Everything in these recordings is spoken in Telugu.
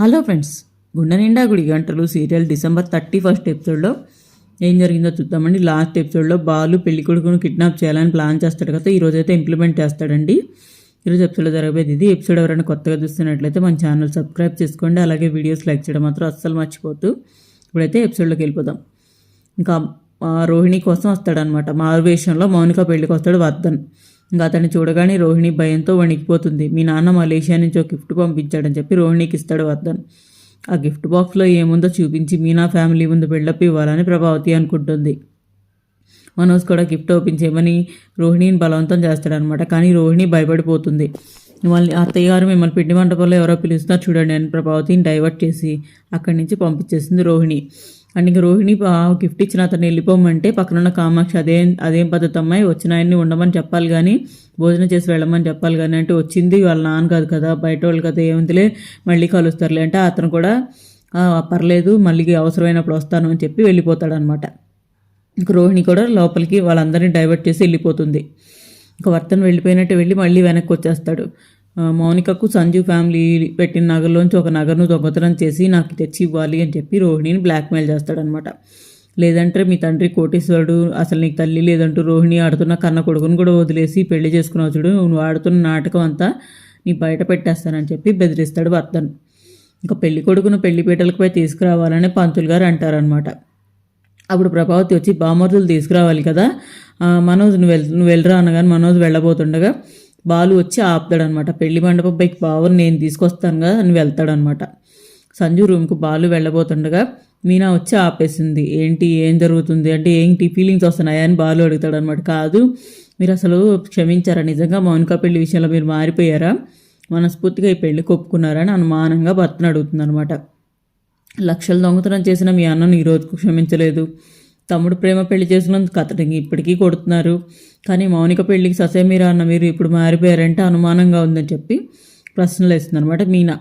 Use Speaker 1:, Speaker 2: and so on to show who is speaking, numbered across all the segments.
Speaker 1: హలో ఫ్రెండ్స్ గుండె నిండా గుడి గంటలు సీరియల్ డిసెంబర్ థర్టీ ఫస్ట్ ఎపిసోడ్లో ఏం జరిగిందో చూద్దామండి. లాస్ట్ ఎపిసోడ్లో బాలు పెళ్ళి కొడుకును కిడ్నాప్ చేయాలని ప్లాన్ చేస్తాడు కదా ఈరోజు అయితే ఇంప్లిమెంట్ చేస్తాడండి. ఈరోజు ఎపిసోడ్లో జరగబోయేది ఇది. ఎపిసోడ్ ఎవరైనా కొత్తగా చూస్తున్నట్లయితే మన ఛానల్ సబ్స్క్రైబ్ చేసుకోండి. అలాగే వీడియోస్ లైక్ చేయడం మాత్రం అస్సలు మర్చిపోతూ ఇప్పుడైతే ఎపిసోడ్లోకి వెళ్ళిపోదాం. ఇంకా ఆ, రోహిణి కోసం వస్తాడనమాట మారువేషంలో మౌనిక పెళ్ళికి వస్తాడు వర్ధన్. ఇంకా అతన్ని చూడగానే రోహిణి భయంతో వణికిపోతుంది. మీ నాన్న మలేషియా నుంచి ఒక గిఫ్ట్ పంపించాడని చెప్పి రోహిణికి ఇస్తాడు వర్ధన్ ఆ గిఫ్ట్ బాక్స్లో ఏముందో చూపించి మీనా ఫ్యామిలీ ముందు బిల్డప్ ఇవ్వాలని ప్రభావతి అనుకుంటుంది. మనోజ్ కూడా గిఫ్ట్ ఓపెన్ చేయమని రోహిణిని బలవంతం చేస్తాడనమాట కానీ రోహిణి భయపడిపోతుంది. మిమ్మల్ని అత్తయ్య గారు మిమ్మల్ని పిండి మంటపంలో ఎవరో పిలుస్తున్నారు చూడండి అని ప్రభావతిని డైవర్ట్ చేసి అక్కడి నుంచి పంపించేసింది రోహిణి. అండ్ ఇంక రోహిణి ఆ గిఫ్ట్ ఇచ్చిన అతను వెళ్ళిపోమంటే పక్కనున్న కామాక్షి అదేం అదేం పద్ధతి అమ్మాయి వచ్చిన ఆయన్ని ఉండమని చెప్పాలి కానీ భోజనం చేసి వెళ్ళమని చెప్పాలి కానీ అంటే వచ్చింది వాళ్ళ నాన్న కాదు కదా బయట వాళ్ళు కదా ఏముందిలే మళ్ళీ కలుస్తారులే అంటే అతను కూడా పర్లేదు మళ్ళీ అవసరమైనప్పుడు వస్తాను అని చెప్పి వెళ్ళిపోతాడనమాట. ఇంక రోహిణి కూడా లోపలికి వాళ్ళందరినీ డైవర్ట్ చేసి వెళ్ళిపోతుంది. ఇంకా వర్తను వెళ్ళిపోయినట్టు వెళ్ళి మళ్ళీ వెనక్కి వచ్చేస్తాడు. మౌనికకు సంజీవ్ ఫ్యామిలీ పెట్టిన నగర్లోంచి ఒక నగర్ను దొంగతనం చేసి నాకు తెచ్చి ఇవ్వాలి అని చెప్పి రోహిణిని బ్లాక్మెయిల్ చేస్తాడనమాట లేదంటే మీ తండ్రి కోటేశ్వరుడు అసలు నీకు తల్లి లేదంటూ రోహిణి ఆడుతున్న కన్న కొడుకును కూడా వదిలేసి పెళ్ళి చేసుకున్నావు చూడు నువ్వు ఆడుతున్న నాటకం అంతా నీ బయట పెట్టేస్తానని చెప్పి బెదిరిస్తాడు వర్తన్ ఇంకా పెళ్ళి కొడుకును పెళ్ళి పీటలకు పోయి తీసుకురావాలని పంతులు గారు అంటారనమాట అప్పుడు ప్రభావతి వచ్చి బామర్దులు తీసుకురావాలి కదా మనోజ్ నువ్వు వెళ్ నువ్వు వెళ్ళరా అనగానే మనోజ్ వెళ్ళబోతుండగా బాలు వచ్చి ఆపుతాడనమాట. పెళ్ళి మండపం పైకి బావని నేను తీసుకొస్తాను కదా అని వెళ్తాడనమాట. సంజు రూమ్కు బాలు వెళ్ళబోతుండగా మీనా వచ్చి ఆపేసింది. ఏంటి? ఏం జరుగుతుంది? అంటే ఏంటి? ఫీలింగ్స్ వస్తున్నాయా? అని బాలు అడుగుతాడనమాట. కాదు మీరు అసలు క్షమించారా? నిజంగా మౌనిక పెళ్ళి విషయంలో మీరు మారిపోయారా? మనస్ఫూర్తిగా ఈ పెళ్ళి కొప్పుకున్నారని అనుమానంగా భర్తను అడుగుతుందనమాట. లక్షలు దొంగతనం చేసిన మీ అన్నను ఈ రోజుకు క్షమించలేదు. తమ్ముడు ప్రేమ పెళ్ళి చేసినందుకు అతడికి ఇప్పటికీ కొడుతున్నారు. కానీ మౌనిక పెళ్ళికి ససేమీరా అన్న మీరు ఇప్పుడు మారిపోయారంటే అనుమానంగా ఉందని చెప్పి ప్రశ్నలు వేస్తుందనమాట మీనా.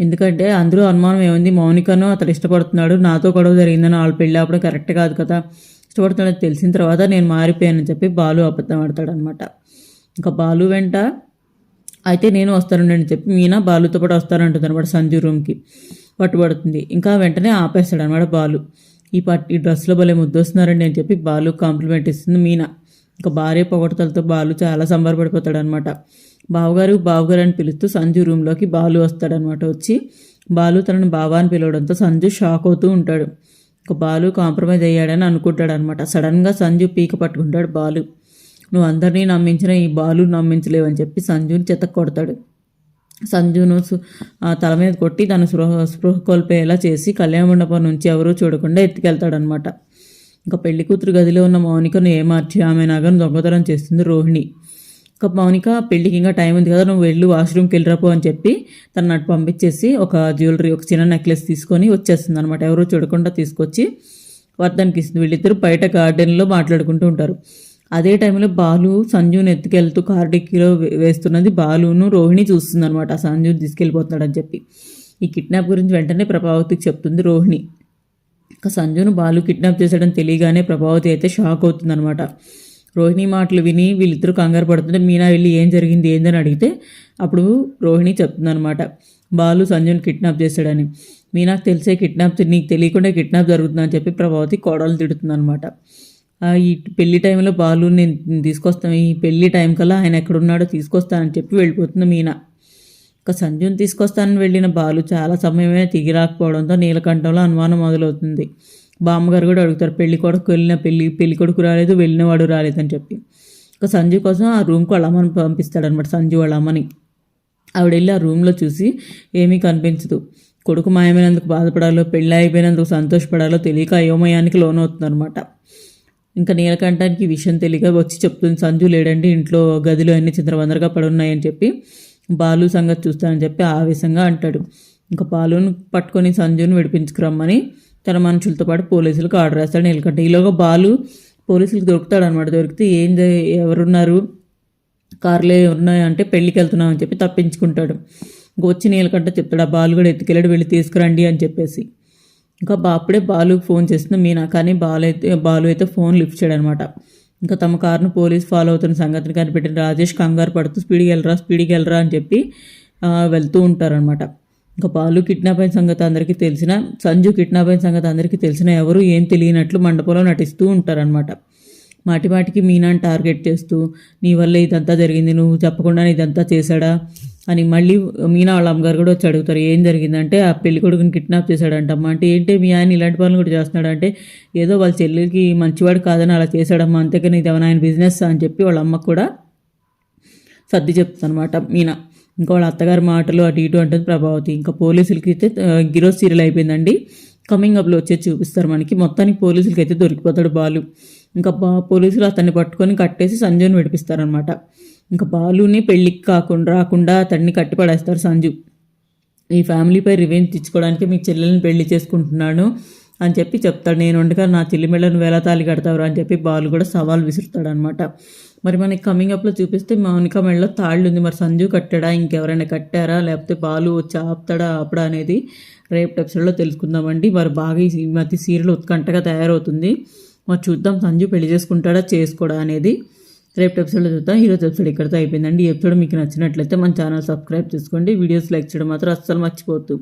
Speaker 1: ఎందుకంటే అందరూ అనుమానం ఏముంది? మౌనికను అతడు ఇష్టపడుతున్నాడు. నాతో గొడవ జరిగిందని వాళ్ళ పెళ్ళి అప్పుడు కరెక్ట్ కాదు కదా. ఇష్టపడుతున్నాడు తెలిసిన తర్వాత నేను మారిపోయానని చెప్పి బాలు అబద్ధం ఆడతాడనమాట ఇంకా బాలు వెంట అయితే నేను వస్తానండి చెప్పి మీనా బాలుతో పాటు వస్తానంటుంది అనమాట సంజు రూమ్కి. పట్టుబడుతుంది. ఇంకా వెంటనే ఆపేస్తాడు అనమాట బాలు. ఈ పట్ ఈ డ్రెస్లో భలే ముద్దొస్తున్నారండి అని చెప్పి బాలు కాంప్లిమెంట్ ఇస్తుంది మీనా. ఇంకా భార్య పొగడతలతో బాలు చాలా సంబరపడిపోతాడు అనమాట బావగారు బావగారు అని పిలుస్తూ సంజు రూమ్లోకి బాలు వస్తాడనమాట. వచ్చి బాలు తనను బావా అని పిలవడంతో సంజు షాక్ అవుతూ ఉంటాడు. ఇక బాలు కాంప్రమైజ్ అయ్యాడని అనుకుంటాడు అనమాట సడన్గా సంజు పీక పట్టుకుంటాడు బాలు. నువ్వు అందరినీ నమ్మించిన ఈ బాలు నమ్మించలేవని చెప్పి సంజుని చెత్త కొడతాడు. సంజును ఆ తల మీద కొట్టి తను స్పృహ స్పృహ కోల్పోయేలా చేసి కళ్యాణ మండపం నుంచి ఎవరూ చూడకుండా ఎత్తుకెళ్తాడనమాట. ఇంకా పెళ్ళి కూతురు గదిలో ఉన్న మౌనికను ఏమార్చి ఆమె నగను దొంగతనం చేస్తుంది రోహిణి. ఇంకా మౌనిక పెళ్ళికి ఇంకా టైం ఉంది కదా నువ్వు వెళ్ళు వాష్రూమ్కి వెళ్ళిరాపో అని చెప్పి తను నటు పంపించేసి ఒక జ్యువెలరీ ఒక చిన్న నెక్లెస్ తీసుకొని వచ్చేస్తుంది అనమాట ఎవరూ చూడకుండా తీసుకొచ్చి వర్ధన్కి ఇస్తుంది. వీళ్ళిద్దరు బయట గార్డెన్లో మాట్లాడుకుంటూ ఉంటారు. అదే టైంలో బాలు సంజుని ఎత్తుకెళ్తూ కార్ డిక్కీలో వే- వేస్తున్నది బాలును రోహిణి చూస్తుంది అనమాట సంజుని తీసుకెళ్ళిపోతున్నాడని చెప్పి. ఈ కిడ్నాప్ గురించి వెంటనే ప్రభావతికి చెప్తుంది రోహిణి. ఇక సంజును బాలు కిడ్నాప్ చేశాడని తెలియగానే ప్రభావతి అయితే షాక్ అవుతుందనమాట రోహిణి మాటలు విని వీళ్ళిద్దరూ కంగారు పడుతుంటే మీనా వెళ్ళి ఏం జరిగింది? ఏందని అడిగితే అప్పుడు రోహిణి చెప్తుందనమాట బాలు సంజుని కిడ్నాప్ చేశాడని. మీనాకు తెలిసే కిడ్నాప్ నీకు తెలియకుండా కిడ్నాప్ జరుగుతుందని చెప్పి ప్రభావతి కోడలు తిడుతుందనమాట ఈ పెళ్ళి టైంలో బాలు నేను తీసుకొస్తాను. ఈ పెళ్ళి టైం కల్లా ఆయన ఎక్కడున్నాడో తీసుకొస్తానని చెప్పి వెళ్ళిపోతుంది మీనా. ఇక సంజుని తీసుకొస్తానని వెళ్ళిన బాలు చాలా సమయమే తిరిగి రాకపోవడంతో నీలకంఠంలో అనుమానం మొదలవుతుంది. బామ్మగారు కూడా అడుగుతారు పెళ్ళి కొడుకు వెళ్ళిన పెళ్ళి పెళ్ళి కొడుకు రాలేదు వెళ్ళినవాడు రాలేదని చెప్పి. ఇక సంజు కోసం ఆ రూమ్కి వాళ్ళ అమ్మని పంపిస్తాడనమాట సంజు వాళ్ళ అమ్మని. ఆవిడ వెళ్ళి ఆ రూమ్లో చూసి ఏమీ కనిపించదు. కొడుకు మాయమైనందుకు బాధపడాలో పెళ్ళి అయిపోయినందుకు సంతోషపడాలో తెలియక అయోమయానికి లోనవుతుందన్నమాట. ఇంకా నీలకంఠానికి విషయం తెలియక వచ్చి చెప్తుంది సంజు లేడండి ఇంట్లో గదిలో అన్ని చిందరవందరగా పడున్నాయని చెప్పి. బాలు సంగతి చూస్తానని చెప్పి ఆవేశంగా అంటాడు. ఇంకా బాలును పట్టుకొని సంజుని విడిపించుకురమ్మని తన మనుషులతో పాటు పోలీసులకు ఆర్డర్ వేస్తాడు నీలకంఠ. ఈలోగా బాలు పోలీసులకు దొరుకుతాడు అనమాట దొరికితే ఏం ఎవరున్నారు? కార్లే ఉన్నాయంటే పెళ్ళికి వెళ్తున్నామని చెప్పి తప్పించుకుంటాడు. ఇంకా వచ్చి నీలకంఠ చెప్తాడు ఆ బాలు కూడా ఎత్తుకెళ్ళాడు వెళ్ళి తీసుకురండి అని చెప్పేసి. ఇంకా అప్పుడే బాలుకి ఫోన్ చేస్తుంది మీనా. కానీ బాలు అయితే బాలు అయితే ఫోన్ లిఫ్ట్ చేయడనమాట. ఇంకా తమ కారును పోలీస్ ఫాలో అవుతున్న సంగతిని కనిపెట్టిన రాజేష్ కంగారు పడుతూ స్పీడ్కి వెళ్ళరా స్పీడ్కి వెళ్ళరా అని చెప్పి వెళ్తూ ఉంటారనమాట ఇంకా పాలు కిడ్నాప్ అయిన సంగతి అందరికీ తెలిసిన సంజు కిడ్నాప్ అయిన సంగతి అందరికీ తెలిసిన ఎవరు ఏం తెలియనట్లు మండపంలో నటిస్తూ ఉంటారనమాట మాటిమాటికి మీనా మీనాని టార్గెట్ చేస్తూ నీ వల్ల ఇదంతా జరిగింది నువ్వు చెప్పకుండా ఇదంతా చేశాడా? అని మళ్ళీ మీనా వాళ్ళ అమ్మగారు కూడా వచ్చి అడుగుతారు ఏం జరిగిందంటే ఆ పెళ్ళి కొడుకుని కిడ్నాప్ చేశాడంటమ్మా. అంటే ఏంటి మీ ఆయన ఇలాంటి పనులు కూడా చేస్తున్నాడు? అంటే ఏదో వాళ్ళ చెల్లెలకి మంచివాడు కాదని అలా చేశాడమ్మా అంతేకాని ఇది ఏమైనా ఆయన బిజినెస్ అని చెప్పి వాళ్ళ అమ్మకు కూడా సర్ది చెప్తుందనమాట మీనా. ఇంకా వాళ్ళ అత్తగారి మాటలు అటు ఇటు అంటుంది ప్రభావతి. ఇంకా పోలీసులకి అయితే గిరో సీరియల్ అయిపోయిందండి. కమింగ్ అప్లో వచ్చేది చూపిస్తారు మనకి. మొత్తానికి పోలీసులకి అయితే దొరికిపోతాడు బాలు. ఇంకా బా పోలీసులు అతన్ని పట్టుకొని కట్టేసి సంజుని విడిపిస్తారనమాట ఇంకా బాలుని పెళ్ళికి కాకుండా రాకుండా అతన్ని కట్టి పడేస్తారు సంజు. ఈ ఫ్యామిలీపై రివెంజ్ తెచ్చుకోవడానికి మీ చెల్లెల్ని పెళ్ళి చేసుకుంటున్నాను అని చెప్పి చెప్తాడు. నేను ఉండగా నా చెల్లి మెళ్ళను వేల తాళి కడతావురా అని చెప్పి బాలు కూడా సవాల్ విసురుతాడు అనమాట మరి మనకి కమింగ్ అప్లో చూపిస్తే మౌనిక మెడలో తాళ్ళు ఉంది మరి సంజు కట్టాడా? ఇంకెవరైనా కట్టారా? లేకపోతే బాలు వచ్చి ఆపుతాడా? ఆపడా అనేది రేపు ఎపిసోడ్లో తెలుసుకుందామండి. మరి బాగా ఈ మధ్య సీరియల్ ఉత్కంఠగా తయారవుతుంది. మరి చూద్దాం సంజు పెళ్ళి చేసుకుంటాడా చేసుకోడా అనేది రేపు ఎపిసోడ్లో చూద్దాం. ఈరోజు ఎపిసోడ్ ఇక్కడితో అయిపోయిందండి. ఈ ఎపిసోడ్ మీకు నచ్చినట్లయితే మన ఛానల్ సబ్స్క్రైబ్ చేసుకోండి. వీడియోస్ లైక్ చేయడం మాత్రం అస్సలు మర్చిపోవద్దు.